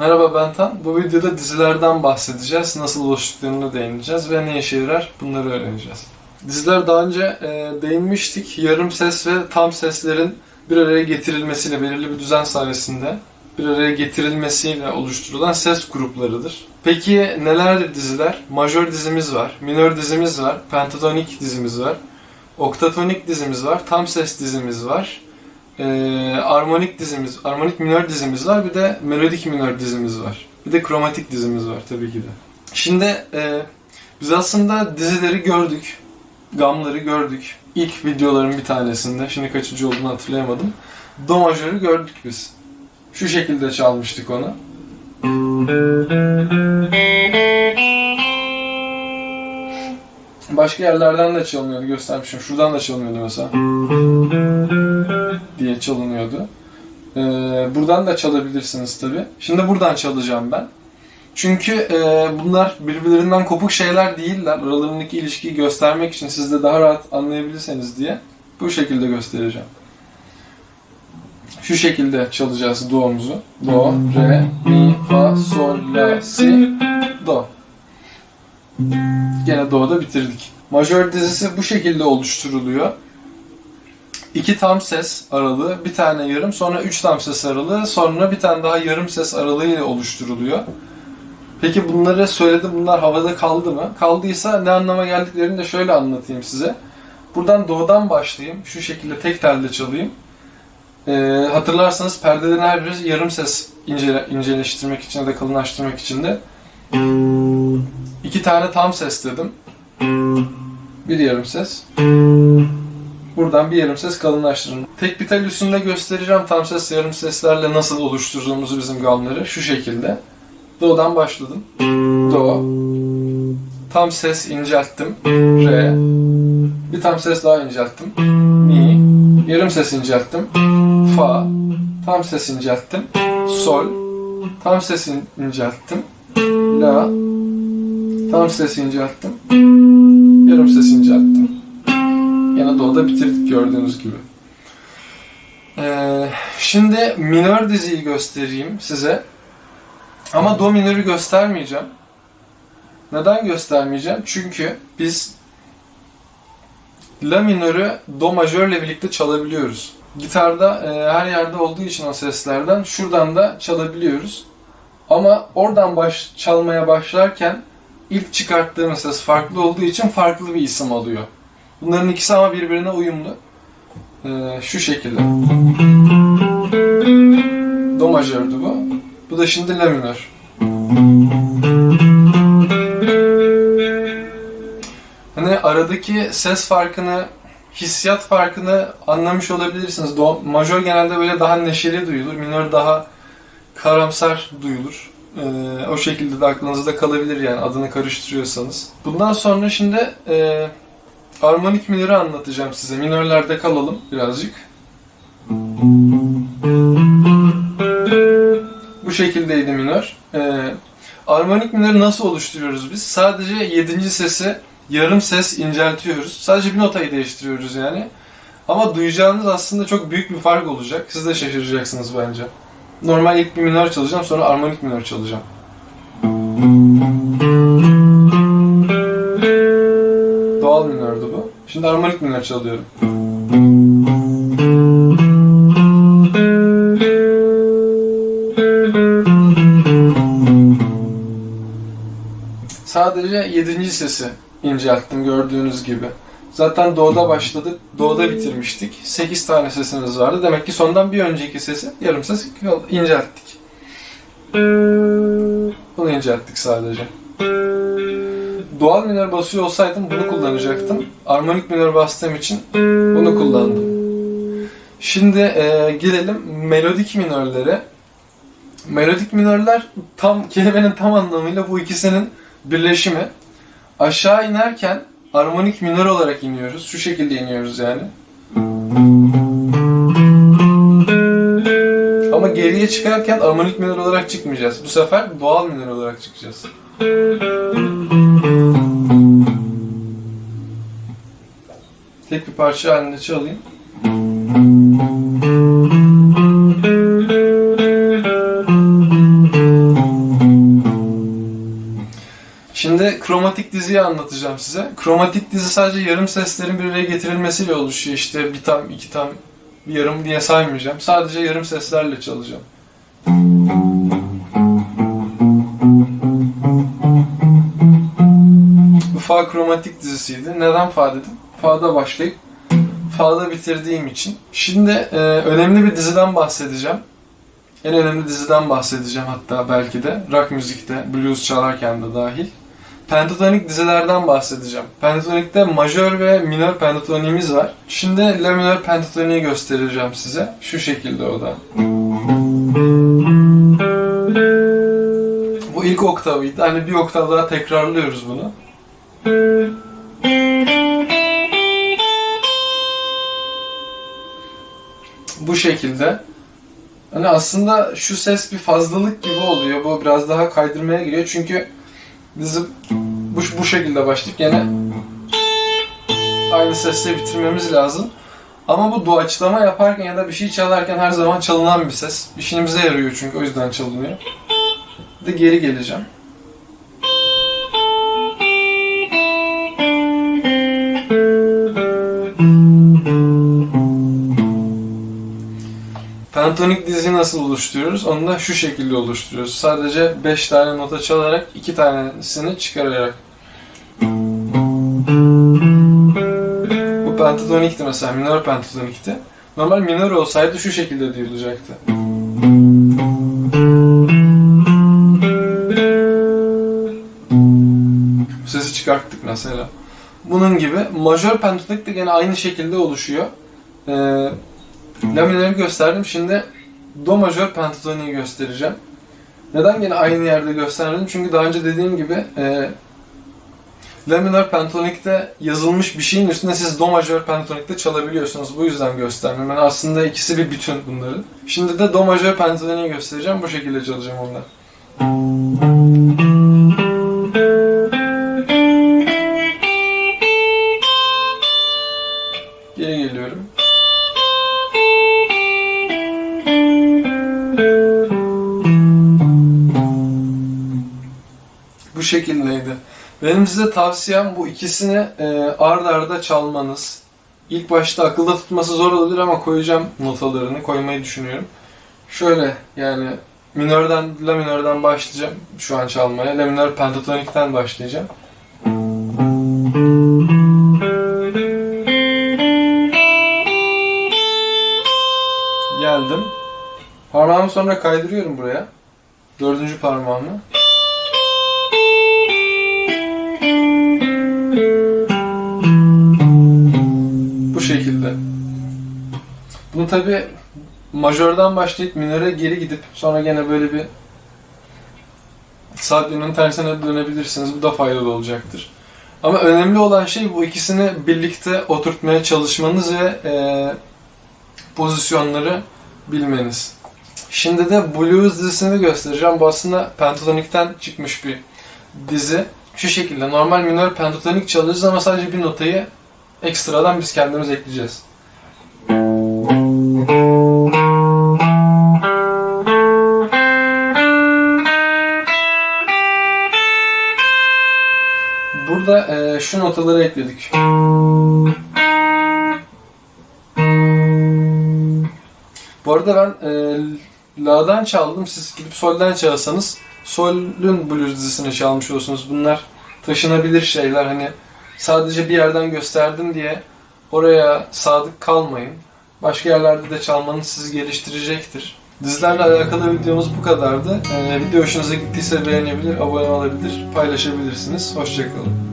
Merhaba ben Tan. Bu videoda dizilerden bahsedeceğiz. Nasıl oluştuklarını değineceğiz ve ne işe yarar bunları öğreneceğiz. Diziler daha önce e, değinmiştik. Yarım ses ve tam seslerin bir araya getirilmesiyle belirli bir düzen sayesinde bir araya getirilmesiyle oluşturulan ses gruplarıdır. Peki nelerdir diziler? Majör dizimiz var, minör dizimiz var, pentatonik dizimiz var, oktatonik dizimiz var, tam ses dizimiz var, e, armonik dizimiz, armonik minör dizimiz var, bir de melodik minör dizimiz var. Bir de kromatik dizimiz var tabii ki de. Şimdi e, biz aslında dizileri gördük, gamları gördük. İlk videoların bir tanesinde, şimdi kaçıncı olduğunu hatırlayamadım. Do majörü gördük biz. Şu şekilde çalmıştık onu. Başka yerlerden de çalınıyordu göstermişim. Şuradan da çalınıyordu mesela. diye çalınıyordu. Ee, buradan da çalabilirsiniz tabi. Şimdi buradan çalacağım ben. Çünkü e, bunlar birbirlerinden kopuk şeyler değiller. Aralarındaki ilişkiyi göstermek için siz de daha rahat anlayabilirseniz diye bu şekilde göstereceğim. Şu şekilde çalacağız do'muzu. Do, re, mi, fa, sol, la, si, do. Gene do'da bitirdik. Majör dizisi bu şekilde oluşturuluyor. İki tam ses aralığı, bir tane yarım, sonra üç tam ses aralığı, sonra bir tane daha yarım ses aralığı ile oluşturuluyor. Peki bunları söyledim, bunlar havada kaldı mı? Kaldıysa ne anlama geldiklerini de şöyle anlatayım size. Buradan do'dan başlayayım, şu şekilde tek telde çalayım. Ee, hatırlarsanız perdelerin her biri yarım ses ince, inceleştirmek için da kalınlaştırmak için de iki tane tam ses dedim. Bir yarım ses. Buradan bir yarım ses kalınlaştırın. Tek bir tel üstünde göstereceğim tam ses yarım seslerle nasıl oluşturduğumuzu bizim gamları. Şu şekilde. Do'dan başladım. Do. Tam ses incelttim. Re. Bir tam ses daha incelttim. Mi. Yarım ses incelttim. Fa. Tam ses incelttim. Sol. Tam ses incelttim. La. Tam ses incelttim. Yarım ses incelttim. Yine do'da bitirdik gördüğünüz gibi. Ee, şimdi minör diziyi göstereyim size. Ama do minörü göstermeyeceğim. Neden göstermeyeceğim? Çünkü biz la minörü do majörle birlikte çalabiliyoruz. Gitarda e, her yerde olduğu için o seslerden şuradan da çalabiliyoruz. Ama oradan baş, çalmaya başlarken ilk çıkarttığımız ses farklı olduğu için farklı bir isim alıyor. Bunların ikisi ama birbirine uyumlu. Ee, şu şekilde. Do majördü bu. Bu da şimdi la minör. Hani aradaki ses farkını, hissiyat farkını anlamış olabilirsiniz. Do majör genelde böyle daha neşeli duyulur, minör daha karamsar duyulur. Ee, o şekilde de aklınızda kalabilir yani adını karıştırıyorsanız. Bundan sonra şimdi e, armonik minörü anlatacağım size. Minörlerde kalalım birazcık. Bu şekildeydi minör. Ee, armonik minörü nasıl oluşturuyoruz biz? Sadece 7. sesi yarım ses inceltiyoruz. Sadece bir notayı değiştiriyoruz yani. Ama duyacağınız aslında çok büyük bir fark olacak. Siz de şaşıracaksınız bence. Normal ilk bir minör çalacağım sonra armonik minör çalacağım. Doğal minördü bu. Şimdi armonik minör çalıyorum. Sadece 7. sesi incelttim gördüğünüz gibi. Zaten doğuda başladık, doğuda bitirmiştik. 8 tane sesimiz vardı. Demek ki sondan bir önceki sesi yarım ses incelttik. Bunu incelttik sadece. Doğal minör basıyor olsaydım bunu kullanacaktım. Armonik minör bastığım için bunu kullandım. Şimdi e, gelelim melodik minörlere. Melodik minörler tam kelimenin tam anlamıyla bu ikisinin birleşimi. Aşağı inerken armonik minör olarak iniyoruz. Şu şekilde iniyoruz yani. Ama geriye çıkarken armonik minör olarak çıkmayacağız. Bu sefer doğal minör olarak çıkacağız. Tek bir parça halinde çalayım. Kromatik diziyi anlatacağım size. Kromatik dizi sadece yarım seslerin bir araya getirilmesiyle oluşuyor. İşte bir tam, iki tam, bir yarım diye saymayacağım. Sadece yarım seslerle çalacağım. Bu fa kromatik dizisiydi. Neden fa dedim? Fa'da başlayıp Fa'da bitirdiğim için. Şimdi e, önemli bir diziden bahsedeceğim. En önemli diziden bahsedeceğim hatta belki de. Rock müzikte, blues çalarken de dahil. Pentatonik dizilerden bahsedeceğim. Pentatonikte majör ve minör pentatonimiz var. Şimdi la minör pentatoniği göstereceğim size. Şu şekilde o da. Bu ilk oktavıydı. Hani bir oktav daha tekrarlıyoruz bunu. Bu şekilde. Hani aslında şu ses bir fazlalık gibi oluyor. Bu biraz daha kaydırmaya giriyor. Çünkü bizim bu, bu şekilde başlayıp yine aynı sesle bitirmemiz lazım. Ama bu doğaçlama yaparken ya da bir şey çalarken her zaman çalınan bir ses. İşimize yarıyor çünkü o yüzden çalınıyor. De geri geleceğim. Pentatonik diziyi nasıl oluşturuyoruz? Onu da şu şekilde oluşturuyoruz. Sadece 5 tane nota çalarak 2 tanesini çıkararak. Bu pentatonikti mesela, minör pentatonikti. Normal minör olsaydı şu şekilde duyulacaktı. Bu sesi çıkarttık mesela. Bunun gibi majör pentatonik de gene aynı şekilde oluşuyor. Ee, La minörü gösterdim. Şimdi Do majör pentatoniği göstereceğim. Neden yine aynı yerde göstermedim? Çünkü daha önce dediğim gibi e, La minör pentatonikte yazılmış bir şeyin üstünde siz Do majör pentatonikte çalabiliyorsunuz. Bu yüzden göstermem. Yani aslında ikisi bir bütün bunların. Şimdi de Do majör pentatoniği göstereceğim. Bu şekilde çalacağım onları. Bu şekildeydi. Benim size tavsiyem bu ikisini e, ard arda çalmanız. İlk başta akılda tutması zor olabilir ama koyacağım notalarını koymayı düşünüyorum. Şöyle yani minörden, la minörden başlayacağım şu an çalmaya. La minör pentatonikten başlayacağım. Geldim. Parmağımı sonra kaydırıyorum buraya. Dördüncü parmağımı. Şekilde. Bunu tabi majörden başlayıp minöre geri gidip sonra gene böyle bir saat yönünün tersine dönebilirsiniz. Bu da faydalı olacaktır. Ama önemli olan şey bu ikisini birlikte oturtmaya çalışmanız ve e, pozisyonları bilmeniz. Şimdi de Blues dizisini göstereceğim. Bu aslında pentatonikten çıkmış bir dizi. Şu şekilde normal minör pentatonik çalıyoruz ama sadece bir notayı ekstradan biz kendimiz ekleyeceğiz. Burada e, şu notaları ekledik. Bu arada ben e, La'dan çaldım. Siz gidip Sol'den çalsanız Sol'ün blues dizisini çalmış olursunuz. Bunlar taşınabilir şeyler. Hani sadece bir yerden gösterdim diye oraya sadık kalmayın. Başka yerlerde de çalmanız sizi geliştirecektir. Dizilerle alakalı videomuz bu kadardı. Ee, video hoşunuza gittiyse beğenebilir, abone olabilir, paylaşabilirsiniz. Hoşçakalın.